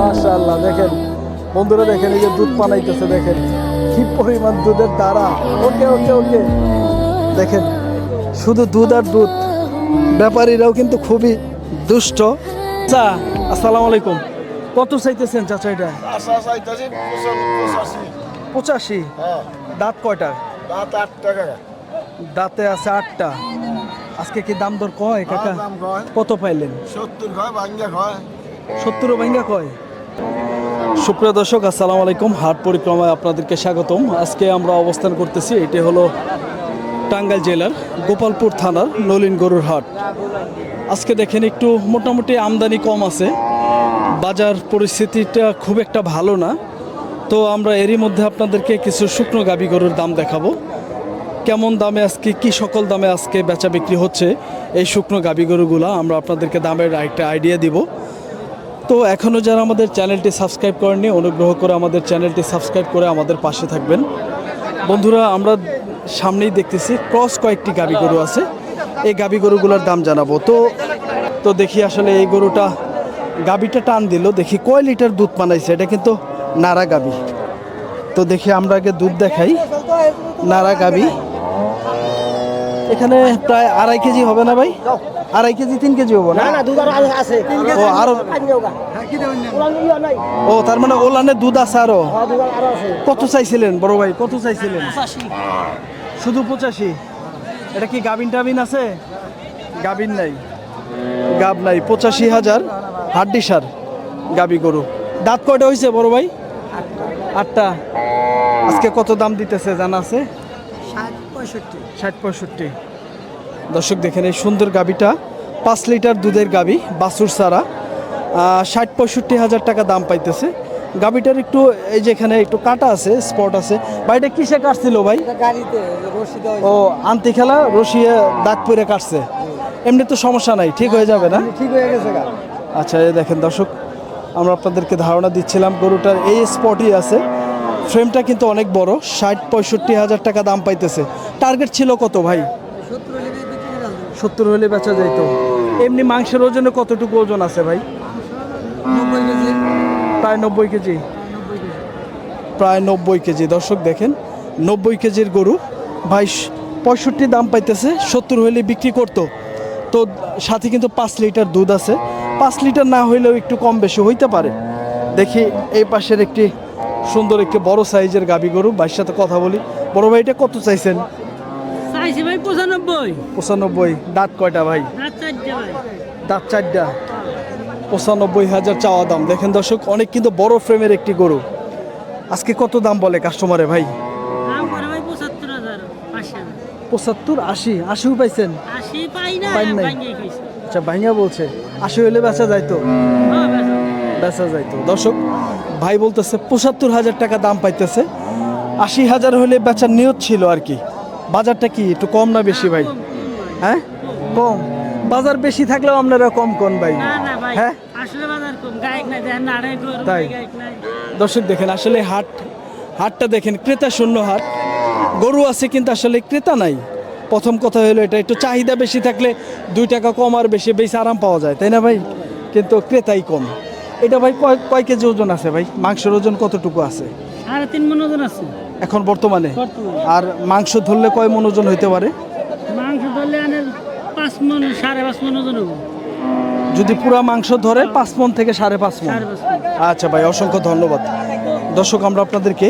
মাশাআল্লাহ দেখেন। বন্ধুরা দেখেন এই যে দুধ পানাইতেছে দেখেন। কি পরিমাণ দুধের দ্বারা। ওকে ওকে ওকে। দেখেন শুধু দুধ আর দুধ। ব্যাপারীরাও কিন্তু খুবই দুষ্ট। চা আসসালামু আলাইকুম। কত চাইতেছেন চাচা এটা? পঁচাশি। পঁচাশি? হ্যাঁ। দাঁত কয়টা রাত আট টাকা দাঁতে আছে আটটা। আজকে কি দাম দর কয় কাকা? কত পাইলেন? সত্তর কয় ভাঙ্গা কয়। সত্তর ভাঙ্গা কয়? সুপ্রিয় দর্শক, আসসালামু আলাইকুম। হাট পরিক্রমায় আপনাদেরকে স্বাগতম। আজকে আমরা অবস্থান করতেছি, এটি হলো টাঙ্গাইল জেলার গোপালপুর থানার নলিন গরুর হাট। আজকে দেখেন একটু মোটামুটি আমদানি কম আছে। বাজার পরিস্থিতিটা খুব একটা ভালো না। তো আমরা এরই মধ্যে আপনাদেরকে কিছু শুকনো গাবি গরুর দাম দেখাবো। কেমন দামে আজকে, কি সকল দামে আজকে বেচা বিক্রি হচ্ছে? এই শুকনো গাবি গরুগুলো আমরা আপনাদেরকে দামের একটা আইডিয়া দিব। তো এখনও যারা আমাদের চ্যানেলটি সাবস্ক্রাইব করেননি, অনুগ্রহ করে আমাদের চ্যানেলটি সাবস্ক্রাইব করে আমাদের পাশে থাকবেন। বন্ধুরা, আমরা সামনেই দেখতেছি ক্রস কয়েকটি গাবি গরু আছে। এই গাবি গরুগুলোর দাম জানাব। তো তো দেখি আসলে এই গরুটা গাবিটা টান দিল। দেখি কয় লিটার দুধ বানাইছে, এটা কিন্তু নাড়া গাবি। তো দেখি আমরা আগে দুধ দেখাই। নাড়া গাবি। এখানে প্রায় আড়াই কেজি হবে না ভাই? আড়াই কেজি তিন কেজি হব না? না দুধ আছে। ও আরও ও তার মানে ওলানে দুধ আছে আরও? দুধ কত চাইছিলেন বড় ভাই? কত চাইছিলেন? শুধু পঁচাশি? এটা কি গাবিন টাবিন আছে? গাবিন নাই। গাব নাই। পঁচাশি হাজার হাড্ডি সার গাবি গরু। দাঁত কয়টা হয়েছে বড় ভাই? আটটা। আজকে কত দাম দিতেছে জানা আছে? পঁয়ষট্টি। ষাট পঁয়ষট্টি। দর্শক দেখেন এই সুন্দর গাবিটা। পাঁচ লিটার দুধের গাবি বাসুর সারা ষাট পঁয়ষট্টি হাজার টাকা দাম পাইতেছে। গাবিটার একটু এই যে এখানে একটু কাটা আছে স্পট আছে। ভাইটা কিসে কাটছিল ভাই? ও আন্তি খেলা রশিয়ে দাগ পরে কাটছে। এমনি তো সমস্যা নাই ঠিক হয়ে যাবে না? ঠিক হয়ে গেছে গা। আচ্ছা এই দেখেন দর্শক আমরা আপনাদেরকে ধারণা দিচ্ছিলাম গরুটার এই স্পটই আছে। ফ্রেমটা কিন্তু অনেক বড় ষাট পঁয়ষট্টি হাজার টাকা দাম পাইতেছে। টার্গেট ছিল কত ভাই? সত্তর হলে হলে বেচা যাইতো। এমনি মাংসের ওজনে কতটুকু ওজন আছে ভাই? প্রায় নব্বই কেজি? প্রায় নব্বই কেজি। দর্শক দেখেন নব্বই কেজির গরু। ভাই পঁয়ষট্টি দাম পাইতেছে সত্তর হইলে বিক্রি করতো। তো সাথে কিন্তু পাঁচ লিটার দুধ আছে। পাঁচ লিটার না হইলেও একটু কম বেশি হইতে পারে। দেখি এই পাশের একটি সুন্দর একটি বড় সাইজের গাবি গরু। ভাইয়ের সাথে কথা বলি। বড় ভাই এটা কত চাইছেন? চাইছি ভাই পঁচানব্বই। পঁচানব্বই। দাঁত কয়টা ভাই? দাঁত চারটা পঁচানব্বই হাজার চাওয়া দাম। দেখেন দর্শক অনেক কিন্তু বড় ফ্রেমের একটি গরু। আজকে কত দাম বলে কাস্টমারে ভাই? পঁচাত্তর আশি। আশিও পাইছেন? আশি পাই নাই। আচ্ছা ভাইয়া বলছে। আশি হলে বেচা যাইতো হ্যাঁ। বেচা যাইতো দর্শক ভাই বলতেছে পঁচাত্তর হাজার টাকা দাম পাইতেছে। আশি হাজার হলে বেচার নিয়ত ছিল আর কি। বাজারটা কি একটু কম না বেশি ভাই। হ্যাঁ? কম। বাজার বেশি থাকলেও আপনারা কম কোন ভাই। হ্যাঁ? তাই? দর্শক দেখেন আসলে হাট হাটটা দেখেন ক্রেতা শূন্য হাট। গরু আছে কিন্তু আসলে ক্রেতা নাই। প্রথম কথা হলো এটা একটু চাহিদা বেশি থাকলে দুই টাকা কম আর বেশি বেশি আরাম পাওয়া যায় তাই না ভাই? কিন্তু ক্রেতাই কম। এটা ভাই কয় কয় কেজি ওজন আছে ভাই? মাংসের ওজন কতটুকু আছে? সাড়ে তিন মন ওজন আছে। এখন বর্তমানে। আর মাংস ধরলে কয় মন ওজন হইতে পারে? মাংস ধরলে পাঁচ মন সাড়ে পাঁচ মন ওজন যদি পুরা মাংস ধরে পাঁচ মন থেকে মন। সাড়ে পাঁচ মন। আচ্ছা ভাই অসংখ্য ধন্যবাদ। দর্শক আমরা আপনাদেরকে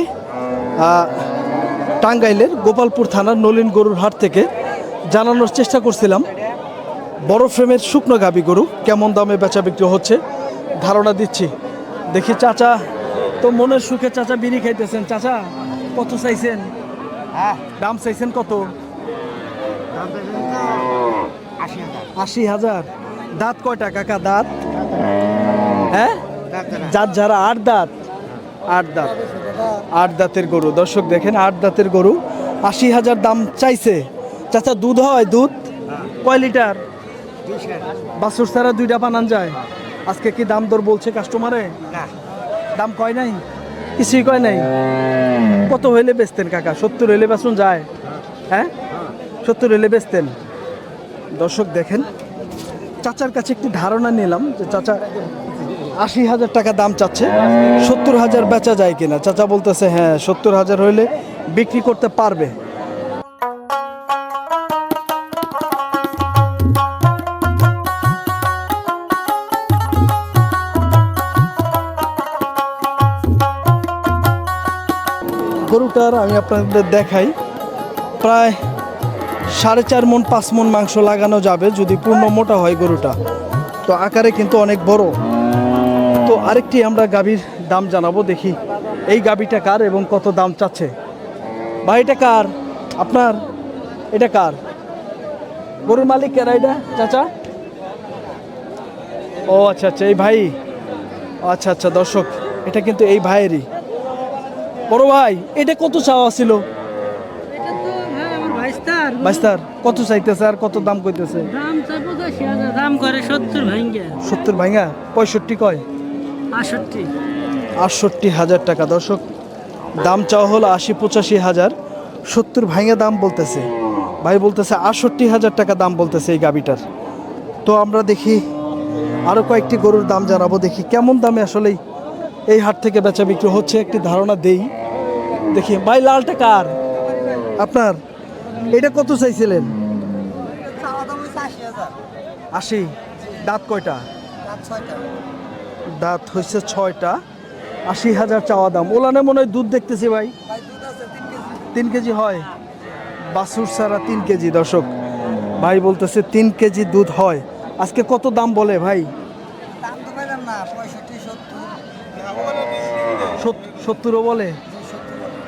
টাঙ্গাইলের গোপালপুর থানার নলিন গরুর হাট থেকে জানানোর চেষ্টা করছিলাম। বড় ফ্রেমের শুকনো গাবি গরু কেমন দামে বেচা বিক্রি হচ্ছে ধারণা দিচ্ছি। দেখি চাচা তো মনের সুখে চাচা বিড়ি খাইতেছেন। চাচা কত চাইছেন? দাম চাইছেন কত? আশি হাজার। দাঁত কয়টা কাকা দাঁত? হ্যাঁ? যার যারা আট দাঁত? আট দাঁত। আট দাঁতের গরু। দর্শক দেখেন আট দাঁতের গরু। আশি হাজার দাম চাইছে। চাচা দুধ হয় দুধ? কয় লিটার? বাছুর ছাড়া দুইটা বানান যায়। আজকে কি দাম দর বলছে কাস্টমারে দাম কয় নাই? কিছুই কয় নাই? কত হইলে বেচতেন কাকা? সত্তর হইলে বেচুন যায়। হ্যাঁ? সত্তর হইলে বেচতেন। দর্শক দেখেন, চাচার কাছে একটি ধারণা নিলাম যে চাচা আশি হাজার টাকা দাম চাচ্ছে, সত্তর হাজার বেচা যায় কিনা? চাচা বলতেছে হ্যাঁ সত্তর হাজার হইলে বিক্রি করতে পারবে। গরুটার আমি আপনাদের দেখাই। প্রায় সাড়ে চার মন, পাঁচ মন মাংস লাগানো যাবে যদি পূর্ণ মোটা হয় গরুটা। তো আকারে কিন্তু অনেক বড়। তো আরেকটি আমরা গাভীর দাম জানাব, দেখি এই গাভীটা কার এবং কত দাম চাচ্ছে। ভাই, এটা কার? আপনার? এটা কার? গরুর মালিক কেরা এটা, চাচা? ও আচ্ছা আচ্ছা এই ভাই। আচ্ছা আচ্ছা দর্শক, এটা কিন্তু এই ভাইয়েরই। বড় ভাই এটা কত চাওয়া ছিল? বাইস্তার কত চাইতেছে আর কত দাম কইতেছে? দাম করে সত্তর ভাঙ্গে সত্তর পঁয়ষট্টি কয়? আষট্টি আটষট্টি হাজার টাকা। দর্শক দাম চাওয়া হলো আশি পঁচাশি হাজার। সত্তর ভাঙা দাম বলতেছে। ভাই বলতেছে আটষট্টি হাজার টাকা দাম বলতেছে এই গাবিটার তো আমরা দেখি আরও কয়েকটি গরুর দাম জানাব দেখি কেমন দামে আসলে এই হাট থেকে বেচা বিক্রি হচ্ছে, একটি ধারণা দেই। দেখি, ভাই, লালটা কার? আপনার? এটা কত চাইছিলেন? আশি। দাঁত কয়টা? দাঁত হচ্ছে ছয়টা। আশি হাজার চাওয়া দাম। ওলানে মনে হয় দুধ দেখতেছি ভাই। তিন কেজি হয়। বাসুর সারা তিন কেজি, দর্শক। ভাই বলতেছে তিন কেজি দুধ হয়। আজকে কত দাম বলে ভাই? সত্তরও বলে?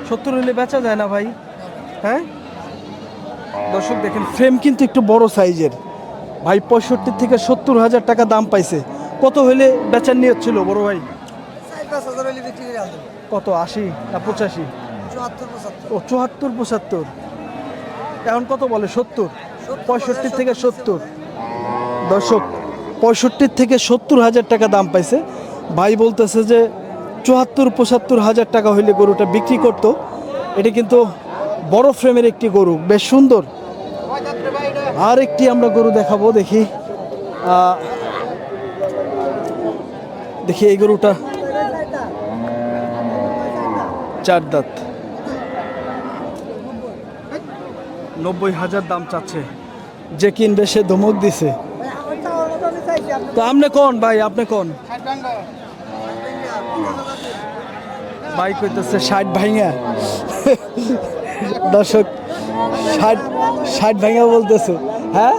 সত্তর হলে বেচা যায় না ভাই। হ্যাঁ? দর্শক দেখেন ফ্রেম কিন্তু একটু বড় সাইজের ভাই, পঁয়ষট্টি থেকে সত্তর হাজার টাকা দাম পাইছে। কত হলে বেচার নিয়ত ছিল, বড় ভাই? কত, আশি না পঁচাশি? ও, চুয়াত্তর, পঁচাত্তর। এখন কত বলে, সত্তর? পঁয়ষট্টি থেকে সত্তর। দর্শক পঁয়ষট্টির থেকে সত্তর হাজার টাকা দাম পাইছে। ভাই বলতেছে যে চুয়াত্তর, পঁচাত্তর হাজার টাকা হইলে গরুটা বিক্রি করতো। এটি কিন্তু বড় ফ্রেমের একটি গরু, বেশ সুন্দর। আর একটি আমরা গরু দেখাবো, দেখি। দেখি এই গরুটা। চার দাঁত। নব্বই হাজার দাম চাচ্ছে। যে কিনবে সে ধমক দিছে। তো আপনি কোন ভাই, আপনি কোন? ভাই কইতেছে ষাট ভাইঙা দর্শক, ষাট ষাট ভাইঙা বলতেছে। হ্যাঁ?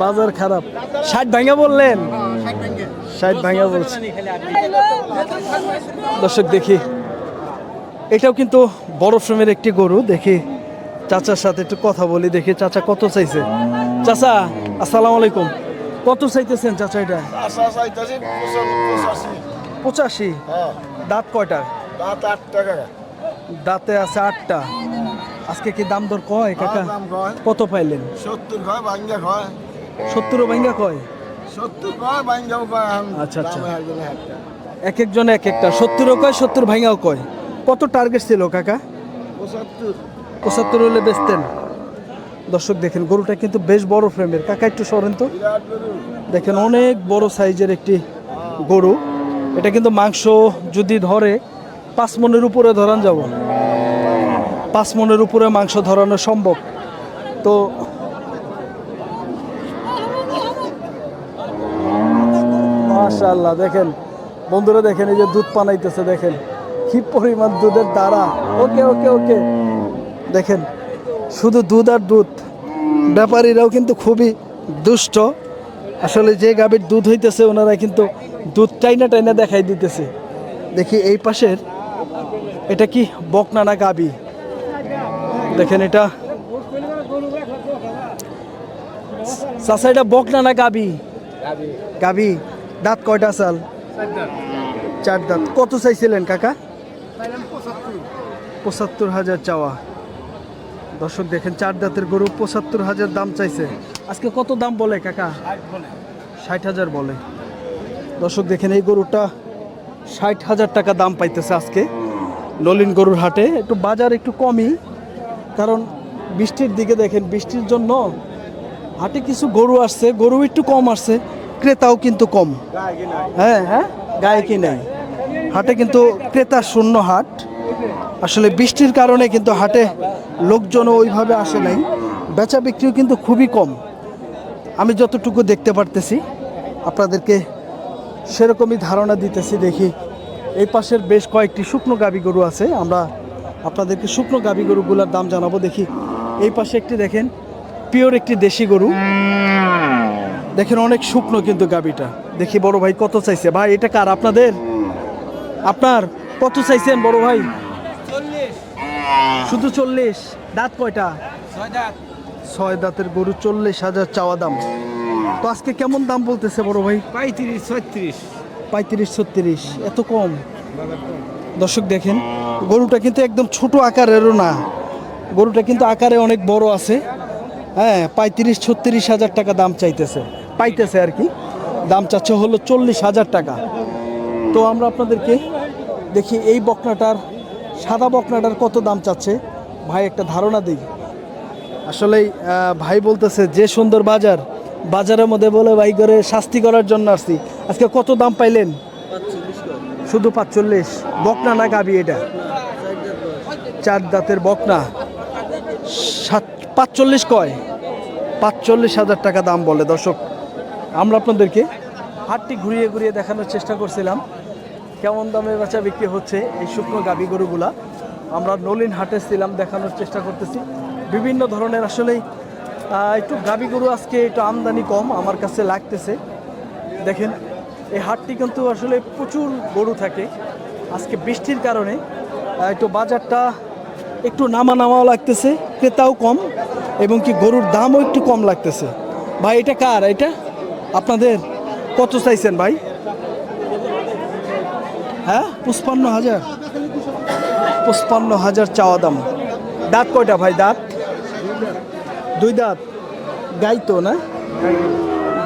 বাজার খারাপ। ষাট ভাইঙা বললেন? ষাট ভাইঙা বলছে। দর্শক, দেখি। এটাও কিন্তু বড় ফ্রেমের একটি গরু। দেখি, চাচার সাথে একটু কথা বলি। দেখি, চাচা কত চাইছে? চাচা, আসসালামু আলাইকুম। কত চাইতেছেন চাচা এটা? পঁচাশি। হ্যাঁ। দাঁত কয়টা দাঁত আট টাকা দাঁতে আছে আটটা। আজকে কি দাম দর কয় কাকা? কয়। কত পাইলেন? সত্তর কয় বাঙ্গা কয়। সত্তর ভাঙ্গা কয়? সত্তর কয় বাঙ্গাও কয় আচ্ছা, আচ্ছা। এক একজন এক একটা সত্তরও কয় সত্তর ভাঙ্গাও কয়। কত টার্গেট ছিল কাকা? পঁচাত্তর। পঁচাত্তর হলে বেচতেন। দর্শক দেখেন, গরুটা কিন্তু বেশ বড় ফ্রেমের কাকা, একটু সরেন তো। দেখেন, অনেক বড় সাইজের একটি গরু। এটা কিন্তু মাংস যদি ধরে, পাঁচ মনের উপরে ধরান যাব। পাঁচ মনের উপরে মাংস ধরানো সম্ভব। তো মাশাল্লাহ দেখেন। বন্ধুরা, দেখেন, এই যে দুধ পানাইতেছে, দেখেন। কি পরিমাণ দুধের দ্বারা ওকে ওকে ওকে। দেখেন শুধু দুধ আর দুধ। ব্যাপারীরাও কিন্তু খুবই দুষ্ট। আসলে যে গাভীর দুধ হইতেছে, ওনারা কিন্তু দুধ টাইনা টাইনা দেখাই দিতেছে। দেখি এই পাশের, এটা কি বকনানা গাবি দেখেন এটা। চাষা এটা বকনানা গাবি গাবি দাঁত কয়টা চাল? চার দাঁত। কত চাইছিলেন, কাকা? পঁচাত্তর হাজার চাওয়া। দর্শক দেখেন, চার দাঁতের গরু, পঁচাত্তর হাজার দাম চাইছে। আজকে কত দাম বলে, কাকা? ষাট হাজার বলে। দর্শক দেখেন, এই গরুটা ষাট হাজার টাকা দাম পাইতেছে আজকে নলিন গরুর হাটে। একটু বাজার একটু কমই, কারণ বৃষ্টির দিকে দেখেন, বৃষ্টির জন্য হাটে কিছু গরু আসছে, গরু একটু কম আসছে, ক্রেতাও কিন্তু কম। হ্যাঁ হ্যাঁ গায়ে কি নেই। হাটে কিন্তু ক্রেতা শূন্য হাট। আসলে বৃষ্টির কারণে কিন্তু হাটে লোকজনও ওইভাবে আসে নাই। বেচা বিক্রিও কিন্তু খুবই কম। আমি যতটুকু দেখতে পারতেছি, আপনাদেরকে সেরকমই ধারণা দিতেছি, দেখি এই পাশের বেশ কয়েকটি শুকনো গাবি গরু আছে, আমরা আপনাদেরকে শুকনো গাবি গরুগুলোর দাম জানাব, দেখি এই পাশে একটি দেখেন, পিওর একটি দেশি গরু। দেখেন অনেক শুকনো কিন্তু গাবিটা। দেখি বড় ভাই কত চাইছে। ভাই, এটা কার আপনাদের? আপনার? কত চাইছেন বড় ভাই? শুধু চল্লিশ। দাঁত কয়টা? ছয় দাঁতের গরু চল্লিশ হাজার চাওয়া দাম। তো আজকে কেমন দাম বলতেছে বড় ভাই? পঁয়ত্রিশ ছত্রিশ। পঁয়ত্রিশ ছত্রিশ। এত কম। দর্শক দেখেন গরুটা কিন্তু একদম ছোট আকারেরও না। গরুটা কিন্তু আকারে অনেক বড় আছে। হ্যাঁ পঁয়ত্রিশ ছত্রিশ হাজার টাকা দাম চাইতেছে। পাইতেছে আর কি। দাম চাচ্ছে হলো চল্লিশ হাজার টাকা। তো আমরা আপনাদেরকে দেখি এই বকনাটার, সাদা বকনাটার কত দাম চাচ্ছে? ভাই, একটা ধারণা দিই। আসলেই ভাই বলতেছে, যে সুন্দর বাজার, বাজারের মধ্যে বলে ভাই করে শাস্তি করার জন্য আসছি। আজকে কত দাম পাইলেন? শুধু পাঁচচল্লিশ। বকনা না গাবি এটা? চার দাঁতের বকনা। সাত, পাঁচচল্লিশ কয়? পাঁচচল্লিশ হাজার টাকা দাম বলে, দর্শক। আমরা আপনাদেরকে হাটটি ঘুরিয়ে ঘুরিয়ে দেখানোর চেষ্টা করছিলাম। কেমন দামে বেচা বিক্রি হচ্ছে এই শুকনো গাবি গরুগুলা? আমরা নলিন হাটে ছিলাম দেখানোর চেষ্টা করতেছি। বিভিন্ন ধরনের আসলেই আহ, একটু গাবি গরু আজকে একটু আমদানি কম আমার কাছে লাগতেছে। দেখেন এই হাটটি কিন্তু আসলে প্রচুর গরু থাকে। আজকে বৃষ্টির কারণে একটু বাজারটা একটু নামা নামাও লাগতেছে ক্রেতাও কম এবং কি গরুর দামও একটু কম লাগতেছে। ভাই এটা কার? এটা আপনাদের? কত চাইছেন ভাই? হ্যাঁ? পুষ্পান্ন হাজার। পুষ্পান্ন হাজার চাওয়া দাম। দাঁত কয়টা ভাই, দাঁত? দুই দাঁত। গাই তো না?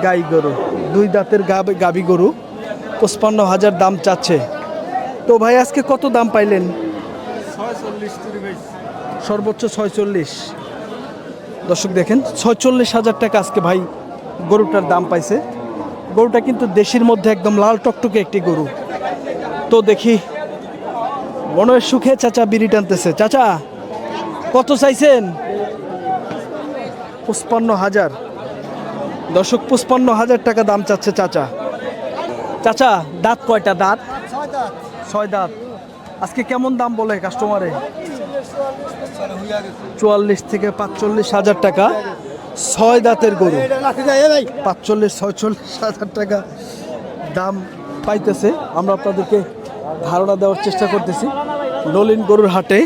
গাই গরু। দুই দাঁতের গাবি গরু। পঁচপান্ন হাজার দাম চাচ্ছে। তো ভাই, আজকে কত দাম পাইলেন? সর্বোচ্চ ছয়চল্লিশ। দর্শক দেখেন, ছয়চল্লিশ হাজার টাকা আজকে ভাই গরুটার দাম পাইছে। গরুটা কিন্তু দেশের মধ্যে একদম লাল টকটকে একটি গরু। তো দেখি। মনের সুখে চাচা বিড়ি টানতেছে। চাচা, কত চাইছেন? পঁচপান্ন হাজার। দর্শক, পঁচপান্ন হাজার টাকা দাম চাচ্ছে চাচা। চাচা, দাঁত কয়টা দাঁত? ছয় দাঁত। ছয় দাঁত আজকে কেমন দাম বলে কাস্টমারে চুয়াল্লিশ থেকে পাঁচচল্লিশ হাজার টাকা। ছয় দাঁতের গরু। পাঁচচল্লিশ, ছয়চল্লিশ হাজার টাকা দাম পাইতেছে। আমরা আপনাদেরকে ধারণা দেওয়ার চেষ্টা করতেছি। নলিন গরুর হাটে।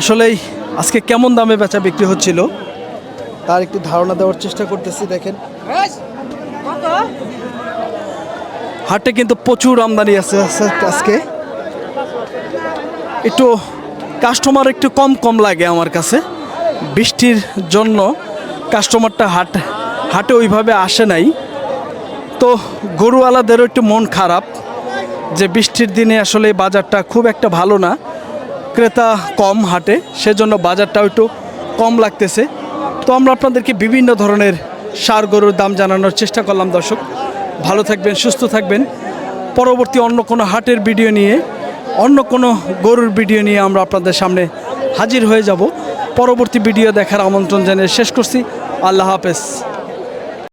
আসলেই আজকে কেমন দামে বেচা বিক্রি হচ্ছিল? তার একটু ধারণা দেওয়ার চেষ্টা করতেছি, দেখেন। হাটে কিন্তু প্রচুর আমদানি আছে আজকে। একটু কাস্টমার একটু কম কম লাগে আমার কাছে। বৃষ্টির জন্য কাস্টমারটা হাট, হাটে ওইভাবে আসে নাই। তো গরুওয়ালাদেরও একটু মন খারাপ। যে বৃষ্টির দিনে আসলে বাজারটা খুব একটা ভালো না। ক্রেতা কম হাটে, সেজন্য বাজারটাও একটু কম লাগতেছে। তো আমরা আপনাদেরকে বিভিন্ন ধরনের সার গরুর দাম জানানোর চেষ্টা করলাম দর্শক। ভালো থাকবেন, সুস্থ থাকবেন। পরবর্তী অন্য কোনো হাটের ভিডিও নিয়ে, অন্য কোনো গরুর ভিডিও নিয়ে আমরা আপনাদের সামনে হাজির হয়ে যাব। পরবর্তী ভিডিও দেখার আমন্ত্রণ জানিয়ে শেষ করছি। আল্লাহ হাফেজ।